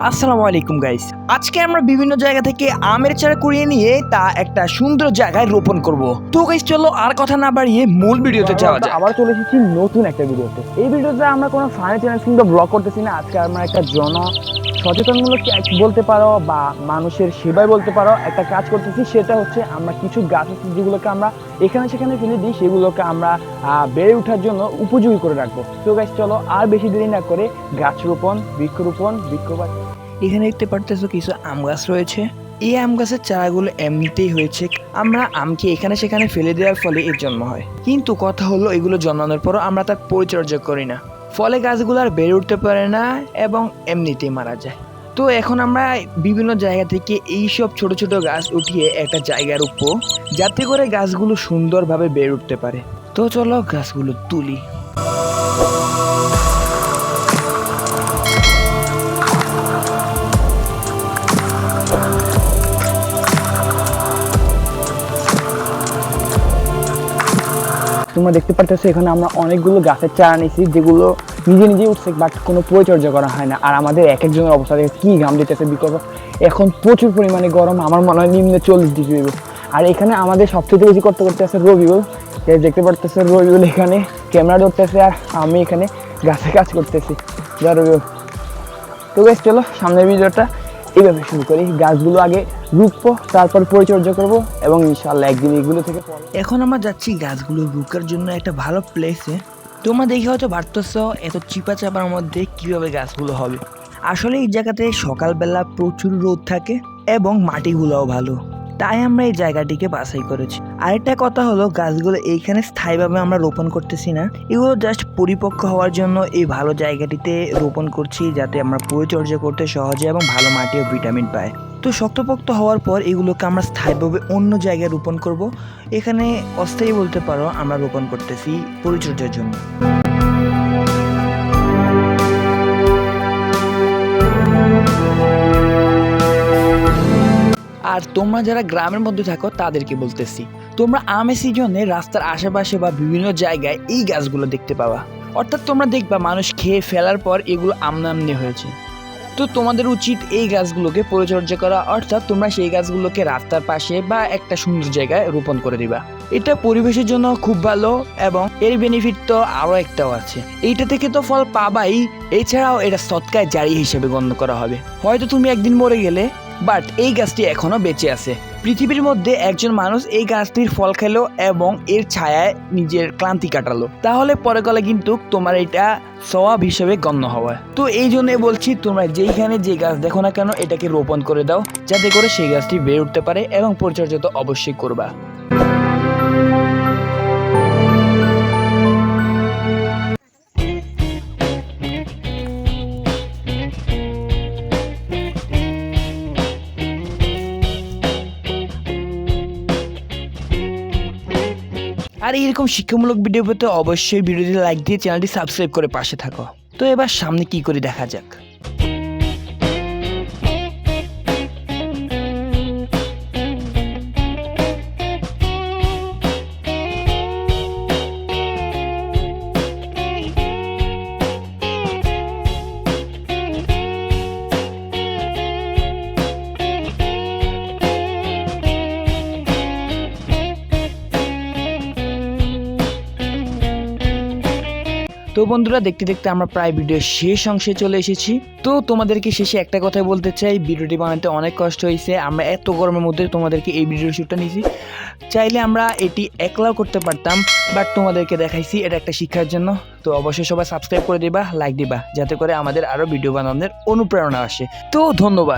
আসসালামু আলাইকুম গাইস আজকে আমরা বিভিন্ন জায়গা থেকে আমের চারা কুড়িয়ে নিয়ে তা একটা সুন্দর জায়গায় রোপণ করব। তো গাইস চলো আর কথা না বাড়িয়ে মূল ভিডিওতে যাওয়া যাক। আবার চলে এসেছি নতুন একটা ভিডিওতে। এই ভিডিওতে আমরা কোনো চ্যানেল কিংবা ব্লগ করতেছি না। আজকে আমরা একটা জন সচেতনমূলক বলতে পারো বা মানুষের সেবায় বলতে পারো একটা কাজ করতেছি সেটা হচ্ছে আমরা কিছু গাছ আছে যেগুলোকে আমরা এখানে সেখানে ফেলে দিই সেগুলোকে আমরা বেড়ে ওঠার জন্য উপযোগী করে রাখব। তো গাছ চলো আর বেশি দেরি না করে গাছ রোপণ বৃক্ষরোপণ বৃক্ষবাদ এখানে দেখতে পারতেছো কিছু আম গাছ রয়েছে। এই আম গাছের চারাগুলো এমনিতেই হয়েছে। আমরা আমকে এখানে সেখানে ফেলে দেওয়ার ফলে এর জন্ম হয়? কিন্তু কথা হলো, এগুলো জন্মানোর পরও আমরা তার পরিচর্যা করি না। ফলে গাছগুলো আর বেড়ে উঠতে পারে না এবং এমনিতেই মারা যায়। তো এখন আমরা বিভিন্ন জায়গা থেকে এই সব ছোট ছোট গাছ উঠিয়ে একটা জায়গার উপর যাতে করে গাছগুলো সুন্দরভাবে বেড়ে উঠতে পারে। তো চলো গাছগুলো তুলি। তোমরা দেখতে পারতেছো, এখানে আমরা অনেকগুলো গাছের চারা নিয়েছি, যেগুলো নিজে নিজে উঠছে বাট কোনো পরিচর্যা করা হয় না। আর আমাদের এক একজনের অবস্থা দেখে কী ঘাম দিতেছে বিকজ এখন প্রচুর পরিমাণে গরম, আমার মনে হয় নিম্নে চল্লিশ ডিগ্রি আর এখানে আমাদের সবচেয়ে বেশি করতে করতে আছে রবিউল। দেখতে পারতেছে রবিউল এখানে ক্যামেরা ধরতেছে, আর আমি এখানে গাছে কাজ করতেছি। যা রবিউল। তো বেশ চলো, সামনের ভিডিওটা এইভাবে শুরু করি। গাছগুলো আগে রুখবো তারপর পরিচর্যা করব এবং ইনশাল্লাহ একদিন এগুলো থেকে এখন আমরা যাচ্ছি গাছগুলো রুকার জন্য একটা ভালো প্লেসে তোমরা দেখে হয়তো ভাবতেছ, এত চিপা চাপার মধ্যে কীভাবে গাছগুলো হবে? আসলে এই জায়গাতে সকালবেলা প্রচুর রোদ থাকে এবং মাটিগুলোও ভালো। তাই আমরা এই জায়গাটিকে বাছাই করেছি। আরেকটা কথা হলো, গাছগুলো এইখানে স্থায়ীভাবে আমরা রোপণ করতেছি না। এগুলো জাস্ট পরিপক্ক হওয়ার জন্য এই ভালো জায়গাটিতে রোপণ করছি, যাতে আমরা পরিচর্যা করতে সহজে এবং ভালো মাটি ও ভিটামিন পাই। তো শক্তপোক্ত হওয়ার পর এগুলোকে আমরা স্থায়ীভাবে অন্য জায়গায় রোপণ করব। এখানে অস্থায়ী বলতে পারো আমরা রোপণ করতেছি পরিচর্যার জন্য। আর তোমরা যারা গ্রামের মধ্যে থাকো তাদেরকে বলতেছি, তোমরা আমের সিজনে রাস্তার আশেপাশে বা বিভিন্ন জায়গায় এই গাছগুলো দেখতে পাবা। অর্থাৎ তোমরা দেখবা মানুষ খেয়ে ফেলার পর এগুলো আমনামনি হয়েছে। তো তোমাদের উচিত এই গাছগুলোকে পরিচর্যা করা, অর্থাৎ তোমরা সেই গাছগুলোকে রাস্তার পাশে বা একটা সুন্দর জায়গায় রোপণ করে দিবা। এটা পরিবেশের জন্য খুব ভালো এবং এর বেনিফিট তো আরও একটাও আছে। এইটা থেকে তো ফল পাবাই, এছাড়াও এটা সৎকায় জারি হিসেবে গণ্য করা হবে। হয়তো তুমি একদিন মরে গেলে বাট এই গাছটি এখনও বেঁচে আছে। পৃথিবীর মধ্যে একজন মানুষ এই গাছটির ফল খেলো এবং এর ছায়ায় নিজের ক্লান্তি কাটালো। তাহলে পরে গলে কিন্তু তোমার এটা সওয়াব হিসেবে গণ্য হওয়া তো এই জন্য বলছি, তোমরা যেইখানে যে গাছ দেখো না কেন, এটাকে রোপণ করে দাও, যাতে করে সেই গাছটি বেড়ে উঠতে পারে এবং পরিচর্যা তো অবশ্যই করবা। আর এইরকম শিক্ষামূলক ভিডিও পেতে অবশ্যই ভিডিওটি লাইক দিয়ে চ্যানেলটি সাবস্ক্রাইব করে পাশে থাকো। তো এবার সামনে কি করে দেখা যাক? তো বন্ধুরা, দেখতে দেখতে আমরা প্রায় ভিডিও শেষ অংশে চলে এসেছি। তো তোমাদেরকে শেষে একটা কথাই বলতে চাই, ভিডিওটি বানাতে অনেক কষ্ট হয়েছে। আমরা এত গরমের মধ্যে তোমাদেরকে এই ভিডিও শ্যুটটা নিয়েছি। চাইলে আমরা এটি একলাও করতে পারতাম বাট তোমাদেরকে দেখাইছি, এটা একটা শিক্ষার জন্য। তো অবশ্যই সবাই সাবস্ক্রাইব করে দিবা লাইক দিবা, যাতে করে আমাদের আরও ভিডিও বানানোর অনুপ্রেরণা আসে। তো ধন্যবাদ।